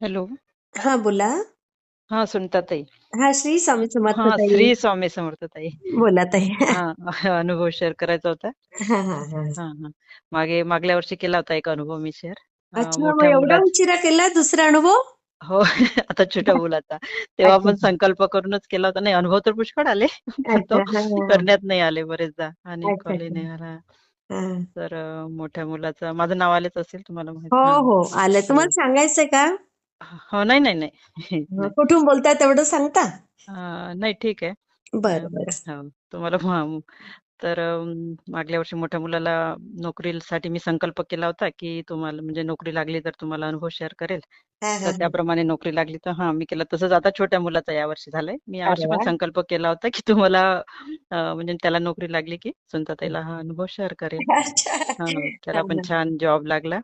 Hello. हा बोला. हां, सुनताताई. हा श्री स्वामी समर्थ हां, ताई. श्री स्वामी समर्थ ताई. बोला ताई. हां, अनुभव शेअर करायचा होता. हां, हां, हां. हां, हां. मागे मागल्या वर्षी केला होता एक अनुभव मी शेअर. अ, अच्छा, मग मोठ्या एवढा मुलाचा उशिरा केला दुसरा अनुभव? हो, आता छोट्या मुलाचा. तेव्हा अच्छा. पण संकल्प करूनच केला होता. नाही अनुभव तर पुष्कळ आले, पण तो अच्छा. हां, हां. करण्यात नाही आले बरेचदा आणि अच्छा, कॉलही अच्छा. नाही आला. हां. तर अ, मोठ्या मुलाचं माझं नाव आलेच असेल तुम्हाला माहीत हो, हां. हो. आलं. हो. तुम्हाला सांगायचंय का? हो, नाही, नाही, नाही. कुठून बोलताय तेवढं सांगता? अ, नाही ठीक आहे. बरं, बरं. हो, तुम्हाला तर मागल्या वर्षी मोठ्या मुलाला नोकरीसाठी मी संकल्प केला होता, की तुम्हाला म्हणजे नोकरी लागली तर तुम्हाला अनुभव शेअर करेल. हां, तर हां. त्याप्रमाणे नोकरी लागली तर हां, मी केलं. तसंच आता छोट्या मुलाचा यावर्षी झालंय. मी अरे यावर्षी पण! संकल्प केला होता, की तुम्हाला अ, म्हणजे त्याला नोकरी लागली, की सुनताताईला हा अनुभव शेअर करेल. अच्छा. हां, त्याला पण. छान जॉब लागला.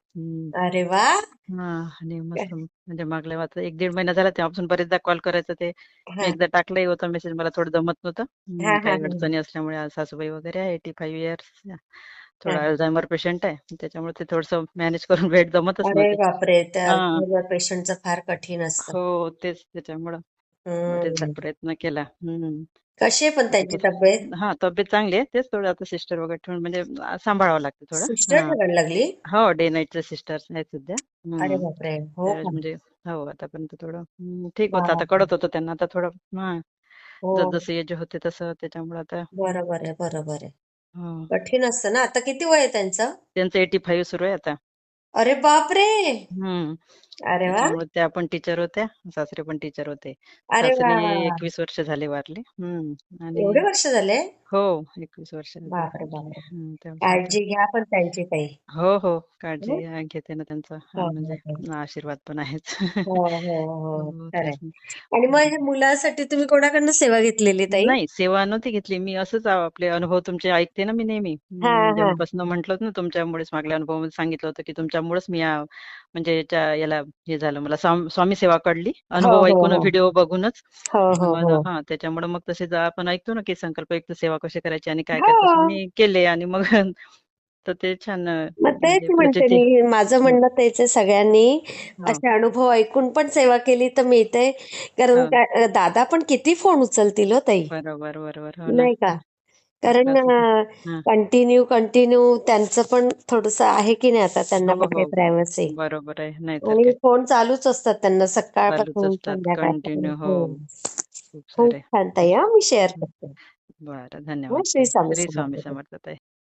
अरे वाह! हां आणि मस्त म्हणजे मागल्या आता 1-1.5 महिना झाला तेव्हापासून बरेचदा कॉल करायचं ते मी हां. एकदा टाकलंही होतं मेसेज मला थोडं जमत नव्हतं. हां, काही हां. अडचणी असल्यामुळे आज सासूबाई वगैरे आहे 85 इयर्स थोडा हां. अल्झायमर पेशंट आहे. त्याच्यामुळे ते थोडंसं मॅनेज करून वेळ जमतच अरे नव्हते. बापरे! त्या हां. अल्झायमर पेशंटचं फार कठीण असतं. हो, तेच त्याच्यामुळं हं. प्रयत्न केला. हं. कशी आहे पण त्यांची तब्येत? हां, तब्येत चांगली आहे. तेच थोडं आता सिस्टर वगैरे ठेवून म्हणजे अ, सांभाळावं लागतं थोडं. सिस्टर हां. लागली? हो, डे नाईटच्या सिस्टर्स आहेत सध्या. अरे हं. बापरे! हो का? म्हणजे हो, आतापर्यंत थोडं हं, ठीक होतं. आता! कळत होतं त्यांना आता थोडं हां, हो. जसजसं एज होते तसं त्याच्यामुळे आता बरोबर आहे, बरोबर आहे. हो. कठीण असतं ना. आता किती वय आहे त्यांचं? त्यांचं 85 सुरू आहे आता. अरे बापरे! हं. अरे वाह! त्याच्यामुळे त्या पण टीचर होत्या, सासरे पण टीचर होते. अरे सासरे वाह, वाह! 21 वर्ष झाले वारले. हं. आणि एवढे वर्ष झाले? हो, 21 वर्ष झाले बापरे, वारले. बापरे! हं, आता काळजी घ्या पण त्यांची ताई. हो, हो. काळजी हं. अ, घेते ना त्यांचा हो, हां, म्हणजे हो. आशीर्वाद पण आहेच. हो, हो, हो. हो, खरं तेच आहे. ना. आणि मग हं. मुलासाठी तुम्ही कोणाकडनं सेवा घेतलेली ताई? नाही, सेवा नव्हती घेतली. मी असंच आपले अनुभव तुमचे ऐकते ना मी नेहमी. हं, हां, हां. जेव्हापासून म्हटलं होतं ना तुमच्यामुळेच मागल्या अनुभवामध्ये सांगितलं होतं, की तुमच्यामुळेच मी या म्हणजे याला हे झालं मला स्वाम सेवा कळली. हो, अनुभव हो, ऐकून हो. व्हिडिओ बघूनच. हो, त्याच्यामुळे मग तसे जर आपण ऐकतो ना, की संकल्पयुक्त सेवा कशी करायची आणि काय काय. मी केले आणि मग तर ते छान तेच म्हणजे म्हणते मी. माझं. म्हणणं तेच आहे सगळ्यांनी. असे अनुभव ऐकून पण सेवा केली तर मिळते. कारण दादा पण किती फोन उचलतील हो ताई. बरोबर, बरोबर. नाही का? कारण अ, हां. कंटिन्यू, कंटिन्यू त्यांचं पण थोडंसं आहे की नाही आता त्यांना हो, पण काही हो. प्रायव्हसी. बरोबर आहे. नाहीतर आणि काय. फोन चालूच असतात त्यांना चालूच सकाळपासून असतात संध्याकाळपर्यंत. कंटिन्यू. हो. हं. खूप खूप सारे. छान ताई हां, मी शेअर. करते. बरं. हं, धन्यवाद श्री ताई. स्वामी श्री स्वामी समर्थ ताई. समर्थ ताई.